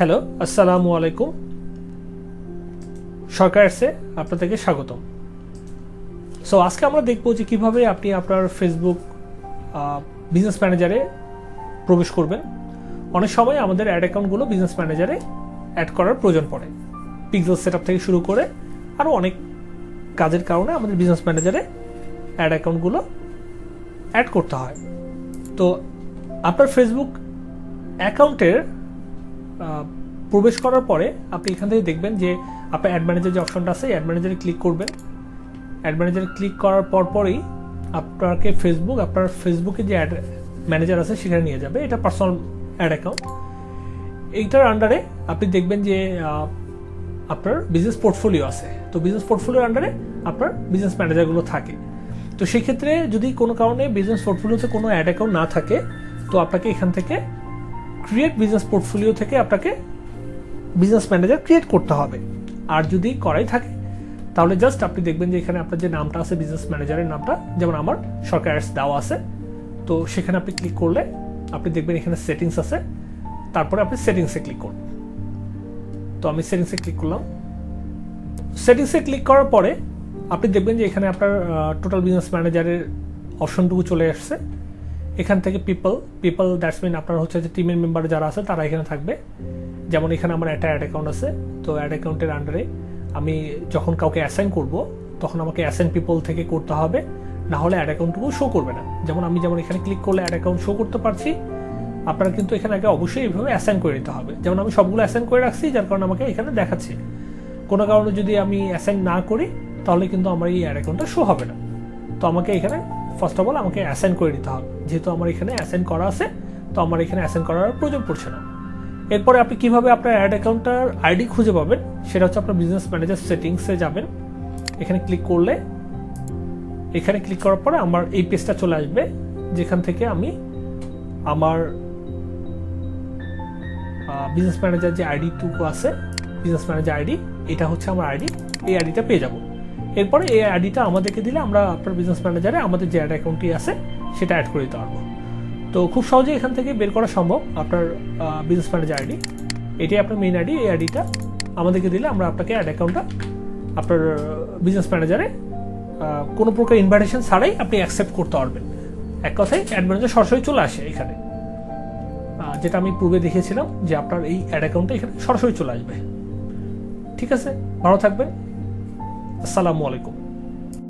Hello, আসসালামু আলাইকুম। সরকার এসে আপনাদেরকে স্বাগতম। সো আজকে আমরা দেখব যে কীভাবে আপনি আপনার ফেসবুক বিজনেস ম্যানেজারে প্রবেশ করবেন। অনেক সময় আমাদের অ্যাড অ্যাকাউন্টগুলো বিজনেস ম্যানেজারে অ্যাড করার প্রয়োজন পড়ে। পিক্সেল সেট আপ থেকে শুরু করে আরও অনেক কাজের কারণে আমাদের বিজনেস ম্যানেজারে অ্যাড অ্যাকাউন্টগুলো অ্যাড করতে হয়। তো, আপনার ফেসবুক অ্যাকাউন্টের প্রবেশ করার পরে আপনি এখান থেকে দেখবেন যে আপনার অ্যাড ম্যানেজার যে অপশনটা আছে অ্যাড ম্যানেজারে ক্লিক করবেন। অ্যাড ম্যানেজারে ক্লিক করার পর পরই আপনাকে ফেসবুক আপনার ফেসবুকে যে অ্যাড ম্যানেজার আছে, সেখানে নিয়ে যাবে। এটা পার্সোনাল অ্যাড অ্যাকাউন্ট এইটার আন্ডারে আপনি দেখবেন যে আপনার বিজনেস পোর্টফোলিও আছে। তো বিজনেস পোর্টফোলিওর আন্ডারে আপনার বিজনেস ম্যানেজারগুলো থাকে। তো সেক্ষেত্রে যদি কোনো কারণে বিজনেস পোর্টফোলিওতে কোনো অ্যাড অ্যাকাউন্ট না থাকে, তো আপনাকে এখান থেকে ক্রিয়েট বিজনেস পোর্টফোলিও থেকে আপনাকে বিজনেস ম্যানেজার ক্রিয়েট করতে হবে। আর যদি করাই থাকে, তাহলে জাস্ট আপনি দেখবেন যে এখানে আপনার যে নামটা আছে বিজনেস ম্যানেজারের নামটা, যেমন আমার সরকার দেওয়া আছে, তো সেখানে আপনি ক্লিক করলে আপনি দেখবেন এখানে সেটিংস আছে, তারপরে আপনি সেটিংসে ক্লিক করুন। তো আমি সেটিংসে ক্লিক করলাম। সেটিংসে ক্লিক করার পরে আপনি দেখবেন যে এখানে আপনার টোটাল বিজনেস ম্যানেজারের অপশনটুকু চলে আসছে। এখান থেকে পিপল পিপল দ্যাটস মিন আপনার হচ্ছে যে টিমের মেম্বার যারা আছে, তারা এখানে থাকবে। যেমন এখানে আমার একটা অ্যাড অ্যাকাউন্ট আছে, তো অ্যাড অ্যাকাউন্টের আন্ডারে আমি যখন কাউকে অ্যাসাইন করব, তখন আমাকে অ্যাসাইন পিপল থেকে করতে হবে। না হলে অ্যাড অ্যাকাউন্টটুকু শো করবে না। যেমন আমি যেমন এখানে ক্লিক করলে অ্যাড অ্যাকাউন্ট শো করতে পারছি, আপনারা কিন্তু এখানে আগে অবশ্যই এইভাবে অ্যাসাইন করে নিতে হবে। যেমন আমি সবগুলো অ্যাসাইন করে রাখছি, যার কারণে আমাকে এখানে দেখাচ্ছে। কোনো কারণে যদি আমি অ্যাসাইন না করি, তাহলে কিন্তু আমার এই অ্যাড অ্যাকাউন্টটা শো হবে না। তো আমাকে এখানে ফার্স্ট অফ অল আমাকে অ্যাসাইন করে নিতে হবে। যেহেতু আমার এখানে অ্যাসাইন করা আছে, তো আমার এখানে অ্যাসাইন করার প্রয়োজন পড়ছে না। এরপরে আপনি কীভাবে আপনার অ্যাড অ্যাকাউন্টটার আইডি খুঁজে পাবেন, সেটা হচ্ছে আপনার বিজনেস ম্যানেজার সেটিংসে যাবেন। এখানে ক্লিক করলে, এখানে ক্লিক করার পরে আমার এই পেজটা চলে আসবে, যেখান থেকে আমি আমার বিজনেস ম্যানেজার যে আইডিটুকু আছে বিজনেস ম্যানেজার আইডি এটা হচ্ছে আমার আইডি এই আইডিটা পেয়ে যাব। এরপরে এই আইডিটা আমাদেরকে দিলে আমরা আপনার বিজনেস ম্যানেজারে আমাদের যে অ্যাড অ্যাকাউন্টটি আছে, সেটা অ্যাড করে দিতে পারব। তো খুব সহজে এখান থেকে বের করা সম্ভব, আপনার বিজনেস ম্যানেজার আইডি। এটাই আপনার মেইন আইডি, এই আইডিটা আমাদেরকে দিলে আমরা আপনাকে অ্যাড অ্যাকাউন্টটা আপনার বিজনেস ম্যানেজারে কোনো প্রকার ইনভাইটেশন ছাড়াই আপনি অ্যাকসেপ্ট করতে পারবেন। এক কথায় অ্যাড ম্যানেজার সরাসরি চলে আসে এখানে। যেটা আমি পূর্বে দেখেছিলাম যে আপনার এই অ্যাড অ্যাকাউন্টটা এখানে সরাসরি চলে আসবে। ঠিক আছে? ভালো থাকবেন। আসসালামু আলাইকুম।